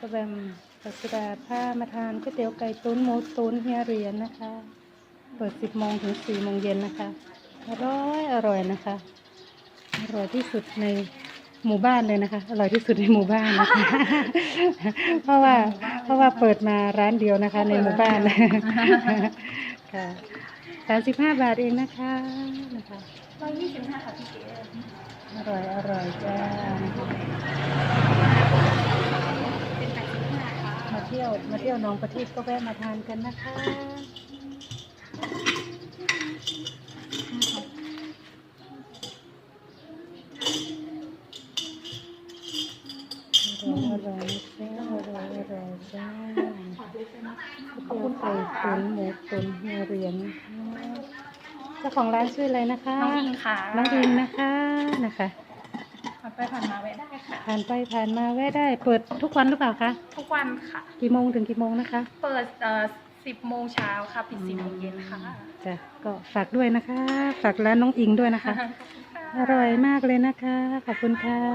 กระแบมปัสดาผ้ามาทานก๋วยเตี๋ยวไก่ตุ้นหมูตุ้นเฮียเหรียญนะคะ เปิด 10โมงถึง4โมงเย็นนะคะ อร่อยอร่อยนะคะ อร่อยที่สุดในหมู่บ้านเลยนะคะ อร่อยที่สุดในหมู่บ้านนะคะ เพราะว่าเพราะว่าเปิดมาร้านเดียวนะคะ ในหมู่บ้านค่ะสามสิบห้าบาทเองนะคะนะคะร้อยยี่สิบห้าค่ะพี่เก๋อร่อยอร่อยจ้านะคะ เป็นแปดสิบห้าค่ะ มา เที่ยว มาเที่ยวหนองประทีปก็แวะมาทานกันนะคะอร่อยอร่อยจ้าอร่อยอร่อยจ้าขอบคุณนะข้าวเตี๋ยวไก่ตุ๋นหมูตุ๋นเฮียเหรียญเจ้าของร้านชื่ออะไรนะคะ น้องอิงค่ะ น้องอิงนะคะนะคะ ผ่านไปผ่านมาแวะได้ค่ะ ผ่านไปผ่านมาแวะได้ เปิดทุกวันหรือเปล่าคะทุกวันค่ะ กี่โมงถึงกี่โมงนะคะเปิดเอ่อสิบโมงเช้าค่ะปิดสี่โมงเย็นค่ะจ้ะก็ฝากด้วยนะคะ ฝากร้านน้องอิงด้วยนะคะขอบคุณค่ะอร่อยมากเลยนะคะ ขอบคุณค่ะ